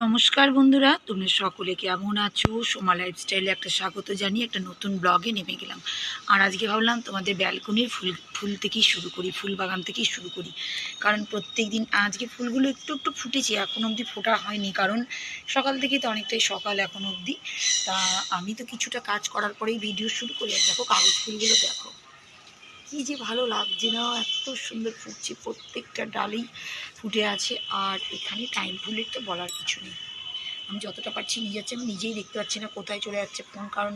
নমস্কার বন্ধুরা, তোমরা সকলে কেমন আছো? সোমা লাইফস্টাইলে একটা স্বাগত জানিয়ে একটা নতুন ব্লগে নেমে গেলাম। আর আজকে ভাবলাম তোমাদের ব্যালকনির ফুল ফুল থেকেই শুরু করি, ফুল বাগান থেকেই শুরু করি। কারণ প্রত্যেক দিন আজকে ফুলগুলো একটু একটু ফুটেছে, এখন অবধি ফোটা হয়নি। কারণ সকাল থেকে তো অনেকটাই সকাল এখন অবধি। তা আমি তো কিছুটা কাজ করার পরেই ভিডিও শুরু করি। আর দেখো কাগজ ফুলগুলো দেখো। কি যে ভালো লাগছে না, এত সুন্দর ফুটছে, প্রত্যেকটা ডালেই ফুটে আছে, আর এখানে টাইম ফুলের তো বলার কিছু নেই। আমি যতটা পারছি নিয়ে যাচ্ছি, আমি নিজেই দেখতে পাচ্ছি না কোথায় চলে যাচ্ছে কোন কারণ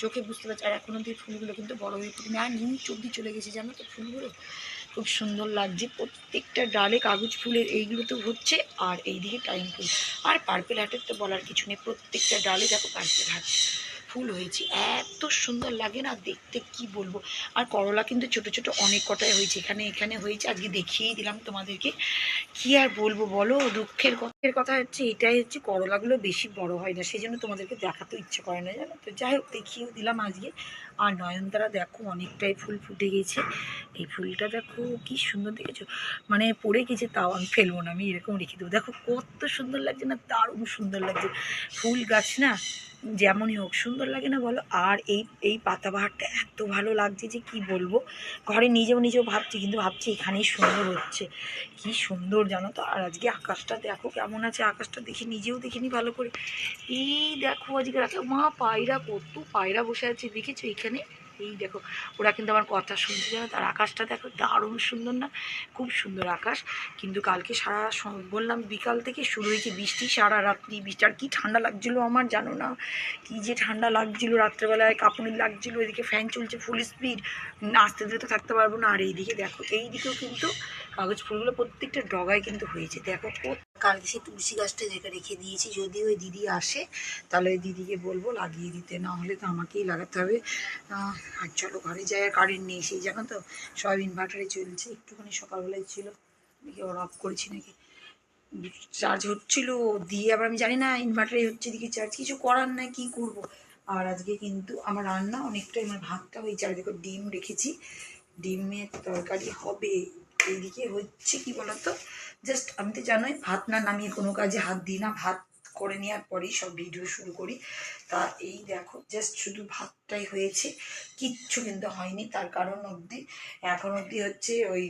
চোখে বুঝতে পারছি, আর এখন অব্দি ফুলগুলো কিন্তু বড় হয়ে ফুটে আর নিচ অব্দি চলে গেছে, জানো তো ফুলগুলো? খুব সুন্দর লাগছে, প্রত্যেকটা ডালে কাগজ ফুলের এইগুলো তো হচ্ছে, আর এইদিকে টাইম ফুল আর পার্পেল হাটের তো বলার কিছু নেই, প্রত্যেকটা ডালে দেখো পার্পেল হাট ফুল হয়েছে। এত সুন্দর লাগে না দেখতে, কি বলব? আর করলা কিন্তু ছোট ছোট অনেক কটাই হয়েছে, এখানে এখানে হয়েছে। আজকে দেখিয়েই দিলাম তোমাদেরকে। কি আর বলব বলো? দুঃখের কথার কথা হচ্ছে এটাই হচ্ছে, করলাগুলো বেশি বড় হয় না সেই জন্য তোমাদেরকে দেখাতেও ইচ্ছে করে না, জানো? তো যাই হোক, দেখিয়েও দিলাম আজকে। আর নয়নতারা দেখো অনেকটাই ফুল ফুটে গেছে। এই ফুলটা দেখো কি সুন্দর দেখেছ? মানে পড়ে গেছে তাও আমি ফেলব না, আমি এরকম রেখে দেবো। দেখো কত সুন্দর লাগছে না, দারুণ সুন্দর লাগছে। ফুল গাছ না যেমনই হোক, সুন্দর লাগে না বলো? আর এই এই পাতাবাহারটা এত ভালো লাগছে যে কি বলব? ঘরে নিজেও নিজেও ভাবছি, কিন্তু ভাবছি এখানেই সুন্দর হচ্ছে। কি সুন্দর জানো তো? আর আজকে আকাশটা দেখো কেমন আছে? আকাশটা দেখি নিজেও দেখিনি ভালো করে। এই দেখো আজকে রাতে, মা পায়রা কত পায়রা বসে আছে, দেখেছ এখানে? এই দেখো, ওরা কিন্তু আমার কথা শুনছে জানো তার আকাশটা দেখো দারুণ সুন্দর না? খুব সুন্দর আকাশ। কিন্তু কালকে সারা বললাম বিকাল থেকে শুরু হয়েছে বৃষ্টি, সারা রাত্রি বৃষ্টি। আর কী ঠান্ডা লাগছিল আমার জানো না? কি যে ঠান্ডা লাগছিল, রাত্রেবেলায় কাঁপুনি লাগছিল, এদিকে ফ্যান চলছে ফুল স্পিড আস্তে ধীরে তো থাকতে পারব না। আর এইদিকে দেখো এই দিকেও কিন্তু কাগজ ফুলগুলো প্রত্যেকটা ডগায় কিন্তু হয়েছে। দেখো কালকে সেই তুলসী গাছটা রেখে রেখে দিয়েছি, যদি ওই দিদি আসে, তাহলে ওই দিদিকে বলব লাগিয়ে দিতে। না হলে তো আমাকেই লাগাতে হবে। আর চলো ঘরে যাই আর কারেন্ট নেই সেই, জানো তো? সব ইনভার্টারে চলছে। একটুখানি সকালবেলায় ছিল। দেখি ওর অফ করেছি নাকি? চার্জ হচ্ছিল, দিয়ে আবার আমি জানি না ইনভার্টারে হচ্ছে দিকে চার্জ কিছু করার নাই, কি করব? আর আজকে কিন্তু আমার রান্না অনেকটাই, আমার ভাতটা ওই আর দেখো ডিম রেখেছি। ডিমের তরকারি হবে। এইদিকে হচ্ছে কি বলতো? জাস্ট আমি তো জানোই, ভাত না নামিয়ে কোনো কাজে হাত দিই না। ভাত করে নেওয়ার পরেই সব ভিডিও শুরু করি। তা এই দেখো জাস্ট শুধু ভাতটাই হয়েছে। কিচ্ছু কিন্তু হয়নি, তার কারণ অবধি। এখন অবধি হচ্ছে ওই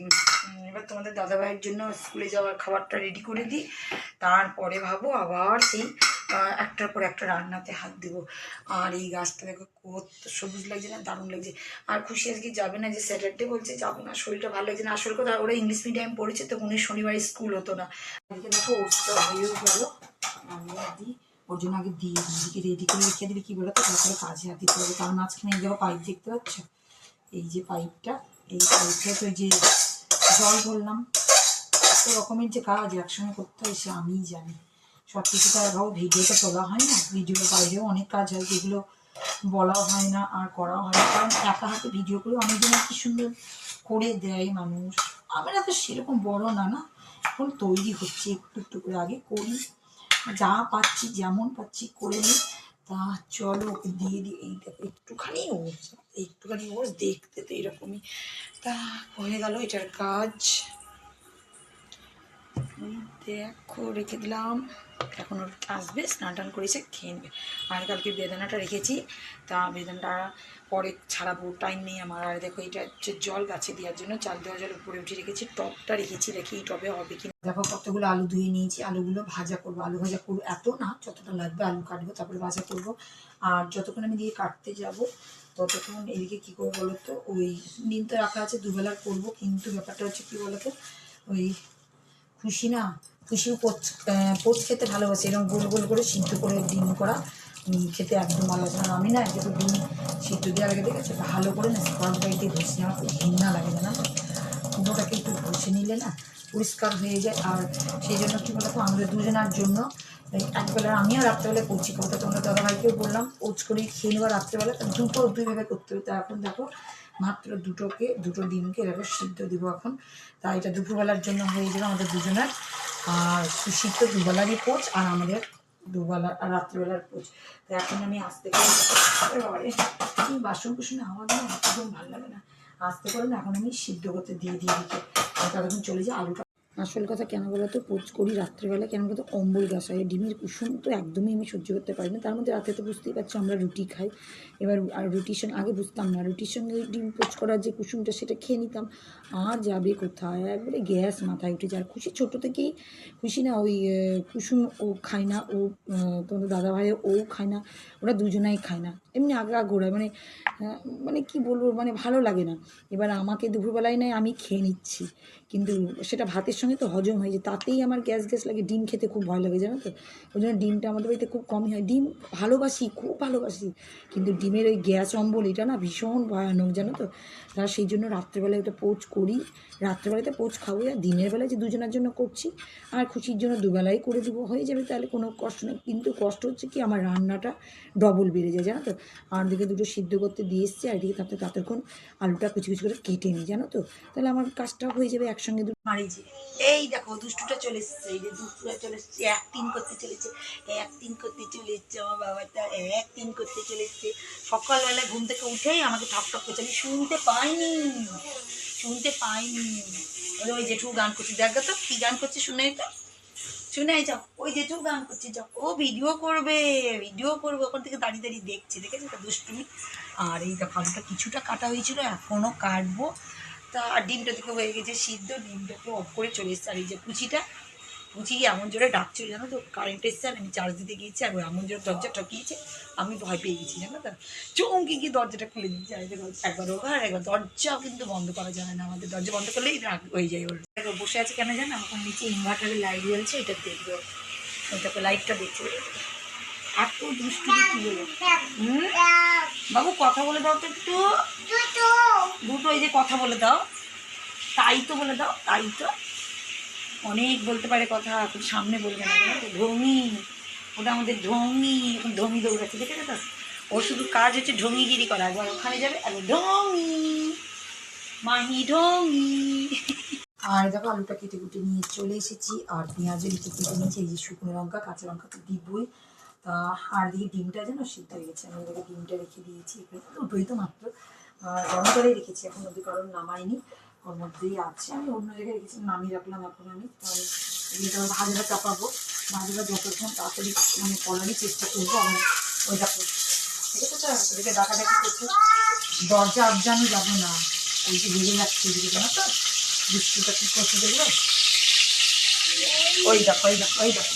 এবার তোমাদের দাদাভাইয়ের জন্য স্কুলে যাওয়ার খাবারটা রেডি করে দিই। তারপরে ভাবো আবার সেই একটার পর একটা রান্নাতে হাত দেবো। আর এই গাছটা দেখো কত সবুজ লাগছে না, দারুণ লাগছে। আর খুশি আজকে যাবে না যে স্যাটারডে বলছে, যাব না, শরীরটা ভালো লাগছে না। আসল কথা, ওরা ইংলিশ মিডিয়াম পড়েছে, তো উনি শনিবারে স্কুল হতো না। আজকে দেখো, ওষুধটা হয়েও দিই ওর জন্য আগে দিয়ে দিদিকে রেডি করে রেখে দিলে কি বলতো, তারপরে কাজে হাত দিতে হবে, কারণ মাঝখানে এই দেখো পাইপ দেখতে পাচ্ছ? এই যে পাইপটা এই পাইপটা তো যে জল ভরলাম কত রকমের যে কাজ একসঙ্গে করতে হয়, সে আমিই জানি। সব কিছু তো আর ভিডিওতে তোলা হয় না ভিডিওর বাইরেও অনেক কাজ হয়, যেগুলো বলাও হয় না আর করাও হয় না। কারণ একা হাতে ভিডিও করে অনেকজন কি সুন্দর করে দেয় মানুষ। আমরা তো সেরকম বড় না না? এখন তৈরি হচ্ছে একটু একটু করে, আগে করি। যা পাচ্ছি, যেমন পাচ্ছি করে নিই। তা চলো ওকে দিয়ে দিই। এই দেখো, একটুখানি ওর একটুখানি ওর দেখতে তো এরকমই। তা হয়ে গেল এটার কাজ। দেখো, রেখে দিলাম। এখন ওর আসবে, স্নান টান করেছে, খেয়ে নেবে। আর কালকে বেদানাটা রেখেছি, তা বেদানাটা পরে ছাড়াবো টাইম নেই আমার। আর দেখো, এটা হচ্ছে জল গাছে দেওয়ার জন্য, চাল দেওয়া জল উপরে উঠে রেখেছি, টপটা রেখেছি রেখে এই টবে হবে কি দেখো, কতগুলো আলু ধুয়ে নিয়েছি, আলুগুলো ভাজা করব। আলু ভাজা করব এত না, যতটা লাগবে আলু কাটবো, তারপরে ভাজা করব। আর যতক্ষণ আমি দিয়ে কাটতে যাব, ততক্ষণ এদিকে কী করব বলো তো? ওই ডিম তো রাখা আছে দুবেলার করব, কিন্তু ব্যাপারটা হচ্ছে কী বলো তো? ওই খুশি না? খুশিও পোচ খেতে ভালোবাসে। এরকম গোল গোল করে সিদ্ধ করে ডিম করা খেতে একদম ভালোবাসে আর আমি না যেহেতু ডিম সিদ্ধ দেওয়ার আগে দেখেছি? ভালো করে না বাইট দিয়ে ঘষে আমার খুব ঘৃণা লাগে না কুমড়োটাকে একটু ঘষে নিলে না পরিষ্কার হয়ে যায়। আর সেই জন্য কী বলতো আমাদের দুজনের জন্য একবেলা আমিও রাত্রেবেলা করছি কথা তোমরা দাদাভাইকেও বললাম পোচ করে খেয়ে নেওয়া রাত্রেবেলা। দুটো দুইভাবে করতে হবে। তা এখন দেখো মাত্র দুটোকে, দুটো ডিমকে এরকম সিদ্ধ দিব এখন। তা এটা দুপুরবেলার জন্য হয়ে যাবে আমাদের দুজনের, আর তো দুবেলারই কোচ আর আমাদের দুবেলা, আর রাত্রিবেলার কোচ তো এখন আমি আসতে আরে বাসন কুসনে আমার না একদম ভালো লাগে না। আসতে করে না এখন আমি সিদ্ধ করতে দিয়ে দিয়ে দিতে তখন চলে যাই, আলুটা আসল কথা কেন বলো তো? পোচ করি রাত্রেবেলা কেন বলো তো? অম্বল গ্যাস হয়। ডিমের কুসুম তো একদমই আমি সহ্য করতে পারি না। তার মধ্যে রাতে তো বুঝতেই পারছ আমরা রুটি খাই। এবার আর রুটির সঙ্গে, আগে বুঝতাম না। রুটির সঙ্গে ডিম পোচ করার যে কুসুমটা, সেটা খেয়ে নিতাম। আর যাবে কোথায়? একবারে গ্যাস মাথায় উঠে যায়। খুশি ছোটো থেকেই খুশি না, ওই কুসুম ও খায় না, ও তোমাদের দাদা ভাই ও খায় না, ওরা দুজনাই খায় না। এমনি আগা ঘোরায় মানে মানে কি বলব মানে ভালো লাগে না। এবার আমাকে দুপুরবেলায় নয়, আমি খেয়ে নিচ্ছি। কিন্তু সেটা ভাতের সঙ্গে তো হজম হয়ে যায়। তাতেই আমার গ্যাস গ্যাস লাগে, ডিম খেতে খুব ভয় লাগে, জানো তো? ওই জন্য ডিমটা আমাদের বাড়িতে খুব কমই হয়। ডিম ভালোবাসি, খুব ভালোবাসি। কিন্তু ডিমের ওই গ্যাস অম্বল, এটা না ভীষণ ভয়ানক, জানো তো? তার সেই জন্য রাত্রেবেলায় ওটা পোচ করি। রাত্রেবেলাতে পোচ খাব আর দিনের বেলায় যে দুজনের জন্য করছি, আর খুশির জন্য দুবেলাই করে দিব, হয়ে যাবে তাহলে কোনো কষ্ট নেই। কিন্তু কষ্ট হচ্ছে কি, আমার রান্নাটা ডবল বেড়ে যায়, জানো তো? আর দিকে দুটো সিদ্ধ করতে দিয়ে এসছি, আর এদিকে তাতে ততক্ষণ আলুটা কুচি কুচি করে কেটে নিই, জানো তো? তাহলে আমার কাজটা হয়ে যাবে একসঙ্গে দুটো এই যে এই দেখো, দুষ্টুটা চলে এসছে, এই যে দুষ্টুটা চলে এসছে অ্যাক্টিং করতে চলেছে অ্যাক্টিং করতে চলে এসছে আমার বাবাটা অ্যাক্টিং করতে চলে এসছে। সকালবেলা ঘুম থেকে উঠেই আমাকে ঠক ঠক করছে, আমি শুনতে পাইনি শুনতে পাইনি। ওই জেঠু গান করছে, দেখ তো, কি গান করছে শুনে তো, শুনে যাও, ওই জেঠু গান করছে, যাও, ও ভিডিও করবে ভিডিও করবে, ওখান থেকে দাঁড়িয়ে দাঁড়িয়ে দেখছে, দেখেছ তো দুষ্টুমি? আর এই দেখো, আলুটা কিছুটা কাটা হয়েছিল এখনও কাটবো। তা আর ডিমটা থেকে হয়ে গেছে সিদ্ধ, ডিমটাকে অফ করে চলে এসছে। আর এই যে কুচিটা, কুচি এমন জোরে ডাকছিল, জানো তো? কারেন্ট এসছে, আমি চার্জ দিতে গিয়েছি, আর এমন জোরে দরজা ঠকিয়েছে, আমি ভয় পেয়ে গেছি, জানো তো? চমকে গিয়ে দরজাটা খুলে দিয়েছি, আর একবার ওর আর একবার দরজাও কিন্তু বন্ধ করা যায় না আমাদের। দরজা বন্ধ করলেই রাগ হয়ে যায় ওর। বসে আছে কেন জানো? এখন নিচে ইনভার্টারের লাইট জ্বলছে, এটা দেখবে। ওইটাকে লাইটটা দেখছে। এত দুষ্টু বাবু, কথা বলে দাও তো একটু। দুটো এই যে কথা বলে দাও। তাই তো বলে দাও, তাই তো। অনেক বলতে পারে কথা এখন সামনে বলবে না। ঢঙি, ওটা আমাদের ঢঙি, এখন ঢঙি দৌড়াচ্ছে দেখে তো? ও শুধু কাজ হচ্ছে ঢঙিগিরি করা, একবার ওখানে যাবে, একবার ঢঙি। মাহি ঢঙি। আর দেখো, আলুটা কেটে কুটে নিয়ে চলে এসেছি, আর পেঁয়াজও একটু কেটে নিয়েছি, এই যে শুকনো লঙ্কা, কাঁচা লঙ্কা তো দিবই। তা, আর দিকে ডিমটা যেন সিদ্ধ হয়ে গেছে, আমি ডিমটা রেখে দিয়েছি দুটোই তো মাত্র। আর গরম করে রেখেছি, এখন অব্দি কারণ নামাইনি, ওর মধ্যেই আছে। আমি অন্য জায়গায় রেখেছি নামিয়ে রাখলাম এখন আমি। তাহলে এটা ভাজাটা চাপাবো। ভাজাটা যতক্ষণ তাড়াতাড়ি মানে করারই চেষ্টা করব আমি ওই দেখো, ঠিক আছে তো? এদিকে ডাকাডাকি করছে। দরজা আবজানো যাব না। ওই যে ভেঙে যাচ্ছে এদিকে, জানো তো? বৃষ্টিটা কি করছে দেখল? ওই দেখো ওই দেখো ওই দেখো।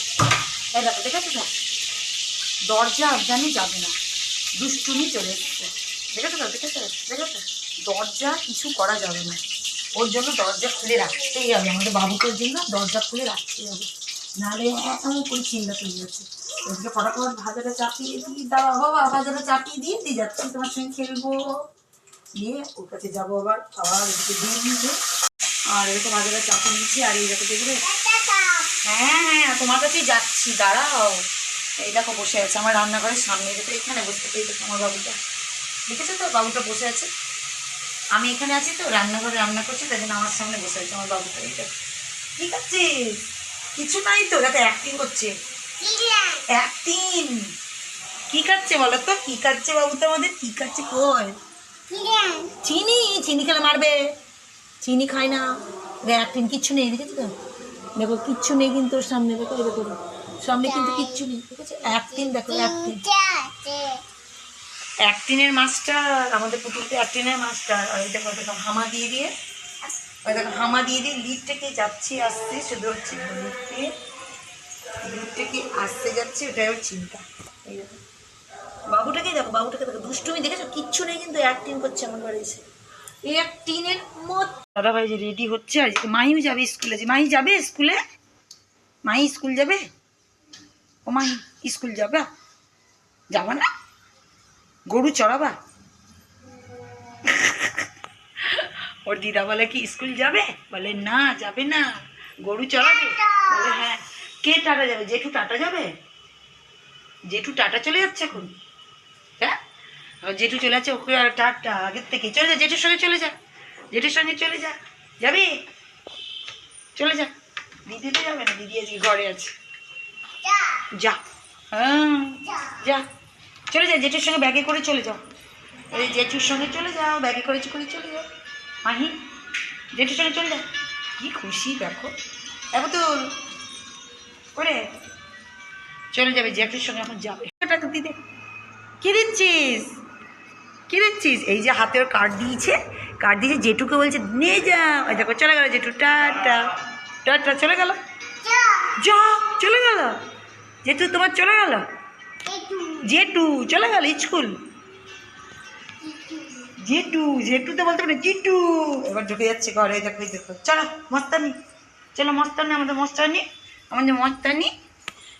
এই দেখো, দেখেছ তো? দরজা আবজানি যাবে না। দুষ্টুমি চলে এসছে। দেখেছ তো দেখেছ দেখেছ দরজা কিছু করা যাবে না। ওর জন্য দরজা খুলে রাখতেই হবে। আমাদের বাবুকের জন্য দরজা খুলে রাখতেই হবে। নাহলে এমন করে চিন্তা চলে যাচ্ছে। ওদিকে ফটাফট ভাজাটা চাপিয়ে দিই দাও, বাবা, ভাজাটা চাপিয়ে দিয়ে দিয়ে যাচ্ছি। তোমার সঙ্গে খেলব। দিয়ে ওর কাছে যাব আবার আবার ওদিকে দিয়ে নিতে আর এরকম ভাজাটা চাপিয়ে নিচ্ছি আর এই দেখো দেখবে হ্যাঁ হ্যাঁ তোমার কাছেই যাচ্ছি। দাঁড়াও। এই দেখো, বসে আছে। আমার রান্নাঘরের সামনে। দেখো, এখানে বসতে পেয়ে আমার বাবুটা। দেখেছ তো? বাবুটা বসে আছে। আমি এখানে আছি তো, রান্নাঘরে রান্না করছি, তাই জন্য আমার সামনে বসে আছে আমার বাবুটা, এইটা। ঠিক আছে? কিছু নাই তো দেখো অ্যাক্টিং করছে। অ্যাক্টিং কি খাচ্ছে বলো তো? কি খাচ্ছে বাবু তো আমাদের? কি খাচ্ছে কই? চিনি চিনি খেলে মারবে। চিনি খায় না। অ্যাক্টিং কিচ্ছু নেই, দেখেছ তো? দেখো, কিচ্ছু নেই কিন্তু ওর সামনে, দেখো সামনে কিন্তু কিচ্ছু নেই, ঠিক আছে? অ্যাক্টিং দেখো অ্যাক্টিং অ্যাক্টিনের মাছটা, আমাদের পুকুরতে অ্যাক্টিনের মাস্টার ওই দেখো দেখো হামা দিয়ে দিয়ে? ওই দেখো, হামা দিয়ে দিয়ে লিফট থেকে যাচ্ছি, আসছে, শুধু হচ্ছে লিফটে, লিফট থেকে আসতে যাচ্ছে, ওটাই ওর চিন্তা। এই বাবুটাকে দেখো বাবুটাকে দেখো, দুষ্টুমি দেখেছ? কিচ্ছু নেই কিন্তু অ্যাক্টিং করছে আমার বাড়ি এসে। অ্যাক্টিনের মত। দাদা ভাই যে রেডি হচ্ছে আজকে মাহিও যাবে স্কুলে, যে মাহি যাবে স্কুলে? মাহি স্কুল যাবে? ও মাহি, স্কুল যাবা? যাবা না? গরু চড়াবা? ওর দিদা বলে কি স্কুল যাবে? বলে না যাবে না। গরু চড়াবে? বলে হ্যাঁ। কে টাটা যাবে? জেঠু টাটা যাবে? জেঠু টাটা চলে যাচ্ছে এখন। হ্যাঁ? জেঠু চলে যাচ্ছে ওকে আর টাটা আগের থেকে চলে যা জেঠুর সঙ্গে চলে যা। জেঠুর সঙ্গে চলে যা। যাবি? চলে যা। দিদি তো যাবে না দিদি আজকে ঘরে আছে। যা। হ্যাঁ। যা। চলে যা জেঠুর সঙ্গে ব্যাগে করে চলে যাও। এই জেঠুর সঙ্গে চলে যাও ব্যাগে করে করে চলে যাও। মাহি জেঠুর সঙ্গে চলে যাও। কি খুশি দেখো। পুতুল করে চলে যাবে জ্যাকের সঙ্গে এখন যাবে। টাকা দিতে। কি দিচ্ছিস? কি দিচ্ছিস? এই যে হাতে ওর কার্ড দিয়েছে। কার্ড দিয়েছে জেঠুকে বলছে নিয়ে যা। ওই দেখো চলে গেল জেঠু। টাটা টাটা চলে গেল? যা চলে গেল? জেঠু তোমার চলে গেল? জেঠু। চলে গেল স্কুল। জেঠু জেঠু তো বলতে পারে জিটু। এবার ঢুকে যাচ্ছে ঘরে, দেখো দেখো। চলো, মস্তানি। চলো, মস্তানি, আমাদের মস্তানি। আমাদের মস্তানি।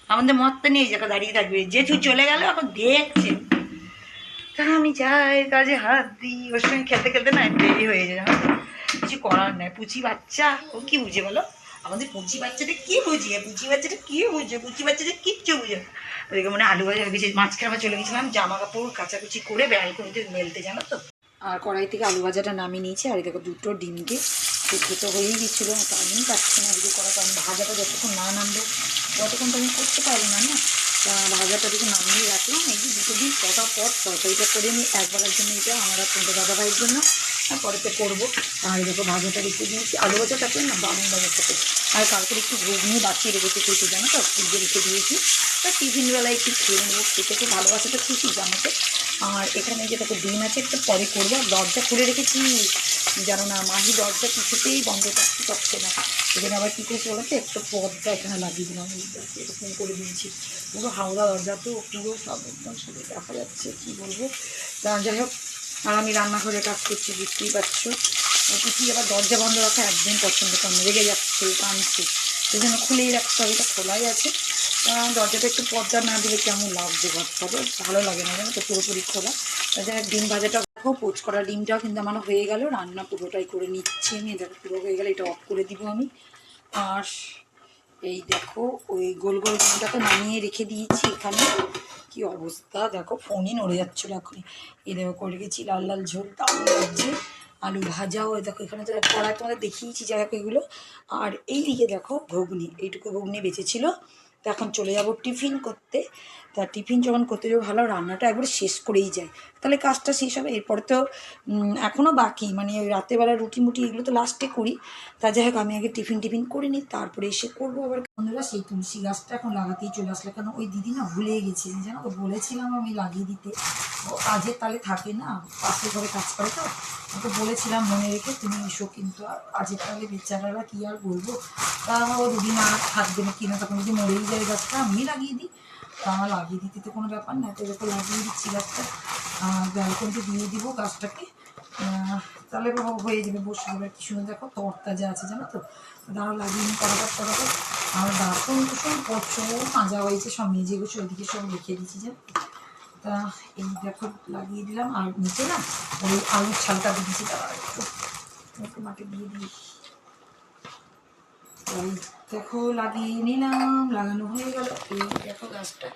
আমাদের মস্তানি, এই জায়গা দাঁড়িয়ে থাকবে। জেঠু চলে গেল, এখন দেখছে। তা আমি যাই? কাজে হাত দিই। ওর সঙ্গে খেলতে খেলতে না, দেরি হয়ে যায়। কিছু করার নাই। পুচি বাচ্চা, ও কি বুঝে বলো? আমাদের পুচি বাচ্চাটা কি বুঝিয়ে পুচি বাচ্চাটা কি বুঝে? পুচি বাচ্চাটা কিচ্ছু বুঝে না। ওদিকে মানে আলু ভাজা গেছে মাঝখানে আবার চলে গেছিলাম জামা কাপড় কাচাকুচি করে ব্যালকনিতে মেলতে, জানো তো? আর কড়াই থেকে আলু ভাজাটা নামিয়ে নিয়েছি। আর দেখো দুটো ডিমকে দুটো তো হয়েই গেছিল। টাইমই পাচ্ছি না এদিকে করা কারণ ভাজাটা যতক্ষণ না নামবে, ততক্ষণ তো আমি করতে পারব না না? ভাজাটা দিকে নামিয়ে রাখলাম। এই দুটো দিন পটাপট তরকারিটা করে নিই। একবেলার জন্য এটা আমার আর দাদা ভাইয়ের জন্য। আর পরেতে করব। আর দেখো ভাজাটা রেখে দিয়েছি আলু ভাজাটাকে না বামন ভাজার সাথে আর কালকে একটু ঘুগনি বাঁচিয়ে রেখেছি খেতে জানো তো, ফ্রিজে রেখে দিয়েছি। তা টিফিন বেলায় একটু খেয়ে নেব। খেতে খুব ভালোবাসাটা তো খুশি জানাতে আর এখানে যে দেখো ডিম আছে, একটু পরে করব। আর দরজা খুলে রেখেছি। জানো না, মাহি দরজা কিছুতেই বন্ধ থাকতে পারছে না। এখানে আবার কী করেছে বলতো একটু পর্দা এখানে লাগিয়ে দিলাম। এরকম করে দিয়েছি। পুরো হাওড়া দরজা তো, পুরো সব একদম শুধু দেখা যাচ্ছে, কী বলব। তা যাই হোক আর আমি রান্নাঘরে কাজ করছি, বুঝতেই পারছ। কিছু আবার দরজা বন্ধ রাখা একদম পছন্দ করে রেগে যাচ্ছে, কাঁদছে। সেই জন্য খুলেই রাখতে হবে, এটা খোলাই আছে। দরজাটা একটু পর্দা না দিলে কেমন লাগছে ঘরটাকে ভালো লাগে না জানো তো, পুরোপুরি খোলা। তাছাড়া ডিম ভাজাটা দেখো, পোচ করা ডিমটাও কিন্তু আমার হয়ে গেল, রান্না পুরোটাই করে নিচ্ছি আমি দেখো পুরো হয়ে গেলে, এটা অফ করে দিব আমি। আর এই দেখো, ওই গোল গোল ডিমটাকে নামিয়ে রেখে দিয়েছি এখানে। কি অবস্থা? দেখো, ফোনই নড়ে যাচ্ছিল এখনই। এই দেখো, করে গেছি লাল লাল ঝোল, দারুণ লাগছে। আলু ভাজাও দেখো, এখানে তো কড়াই তোমাদের দেখিয়েছি যা দেখো এগুলো। আর এই দিকে দেখো, ঘুগনি, এইটুকু ঘুগনি বেঁচেছিল। তো এখন চলে যাব টিফিন করতে। তা টিফিন যখন করতে যাব, ভালো রান্নাটা একবার শেষ করেই যায় তাহলে কাজটা শেষ হবে, এরপরে তো এখনও বাকি। মানে ওই রাতেরবেলা রুটি মুটি এগুলো তো লাস্টে করি। তা যাই হোক, আমি আগে টিফিন টিফিন করে নিই, তারপরে এসে করব আবার। বন্ধুরা, সেই তুলসী গাছটা এখন লাগাতেই চলে আসলে। কেন ওই দিদি না ভুলে গেছে, জানো? তো বলেছিলাম আমি লাগিয়ে দিতে। ও কাজের তালে থাকে না পাশে ঘরে কাজ করে তো। ওকে বলেছিলাম মনে রেখে, তুমি এসো কিন্তু আর কাজের তালে বেচারারা কি আর বলব? তা আমার ও দুদিন আর থাকবে না, কিনা? তখন যদি মরেই যায় গাছটা, আমি লাগিয়ে দিই। তা আমার লাগিয়ে দিতে তো কোনো ব্যাপার না তো যখন লাগিয়ে দিচ্ছি গাছটা ব্যালকনিতে দিয়ে দিব গাছটাকে তাহলে হয়ে যাবে, বসে যাবে কি। সুন্দর দেখো তরতাজা আছে জানো তো দাঁড়া লাগিয়ে নিই করাবার করাবার আর বাসন কুসন প্রচুর মাজা হয়েছে সব মেজে গুছে ওইদিকে সব রেখে দিয়েছি জানো তা। এই দেখো, লাগিয়ে দিলাম। আর নিচে না, ওই আলুর ছালটা দিয়ে দিয়েছি তারা একটু মাটি দিয়ে দিই। দেখো লাগিয়ে নিলাম, লাগানো হয়ে গেল। এই দেখো গাছটা,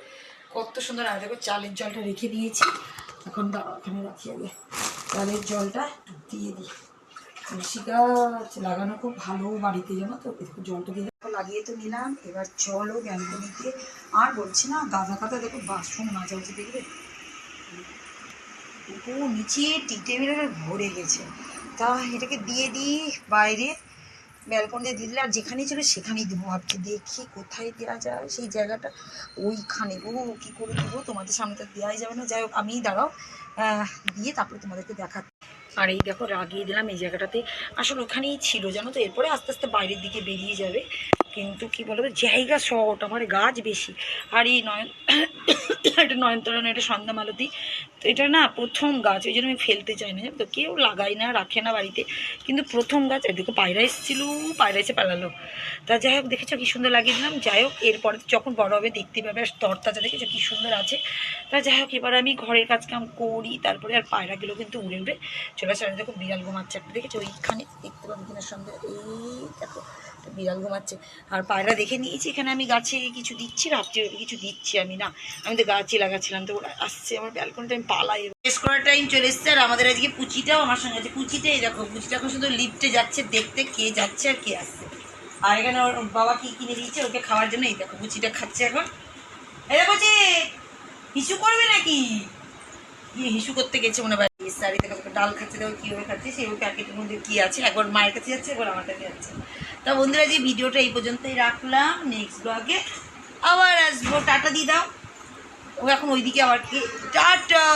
কত সুন্দর আর দেখো চালের জলটা রেখে দিয়েছি। এখন এখানে রাখি আগে। চালের জলটা দিয়ে দিই। তুলসী গাছ লাগানো খুব ভালো বাড়িতে, জানো তো? দেখো জলটা দিয়ে লাগিয়ে তো নিলাম। এবার চলো ব্যালকনিতে। আর বলছি না, গাঁদা কাদা দেখো বাসন মাজা হচ্ছে দেখবে ও নিচে টি টেবিলে ভরে গেছে। তা এটাকে দিয়ে দিই বাইরে। ব্যালকনিতে দিয়ে দিলে আর যেখানেই ছিল সেখানেই দেবো ভাবছি। দেখি কোথায় দেওয়া যায়, সেই জায়গাটা ওইখানে। ও, কী করে দেবো? তোমাদের সামনে তো দেওয়াই যাবে না। যাই হোক আমিই দাঁড়াও দিয়ে তারপরে তোমাদেরকে দেখা আর এই দেখো লাগিয়ে দিলাম এই জায়গাটাতে। আসলে ওখানেই ছিল, জানো তো? এরপরে আস্তে আস্তে বাইরের দিকে বেরিয়ে যাবে। কিন্তু কি বলব? জায়গা শর্ট, আমার গাছ বেশি। আর এই নয়ন এটা নয়নতরণ এটা সন্ধ্যা মালতি তো এটা না প্রথম গাছ ওই জন্য আমি ফেলতে চাই না। তো কেউ লাগায় না, রাখে না বাড়িতে। কিন্তু প্রথম গাছ এদিকে পায়রা এসেছিল, পায়রা এসে পালালো। তা যাই হোক, দেখেছ কি সুন্দর লাগিয়ে দিলাম। যাই হোক, এরপরে যখন বড় হবে, দেখতে পাবে, আর তরতাজা দেখেছ কি সুন্দর আছে। তা যাই হোক, এবার আমি ঘরের কাজ কাম করি, তারপরে আর পায়রাগুলো কিন্তু উড়ে উড়ে চলে আসে। দেখো বিড়াল ঘুমাচ্ছে একটা দেখেছ? ওইখানে দেখতে পাবে কিনা সন্ধ্যা। এই দেখো একটা বিড়াল ঘুমাচ্ছে। আর পায়রা দেখে নিয়েছি, এখানে আমি গাছে কিছু দিচ্ছি, রাত্রে কিছু দিচ্ছি আমি, না। আমি তো গাছই লাগাচ্ছিলাম, তো ওরা আসছে, আমার ব্যালকনিটা আমি পালাই। শেষ করার টাইম চলে এসছে, আর আমাদের আজকে পুচিটাও আমার সঙ্গে আছে। পুচিটাই দেখো, পুচিটা এখন শুধু লিফটে যাচ্ছে, দেখতে কে যাচ্ছে আর কে আসছে। আর এখানে ওর বাবা কি কিনে দিয়েছে, ওকে খাওয়ার জন্য এই দেখো, পুচিটা খাচ্ছে এখন। এই দেখো যে, হিসু করবে নাকি? কি হিসু করতে গেছে মনে হয়। শাড়ি দেখো, ডাল খাচ্ছে, দেখো কীভাবে খাচ্ছে সেই প্যাকেটের মধ্যে কী আছে? একবার মায়ের কাছে যাচ্ছে, একবার আমার কাছে যাচ্ছে। তা বন্ধুরা, যে ভিডিওটা এই পর্যন্তই রাখলাম। নেক্সট ব্লগে আবার আসব। টাটা দিয়ে দাও। ও এখন ওইদিকে আবার কি টাটা!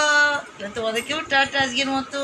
তোমাদেরকেও টাটা আজকের মতো।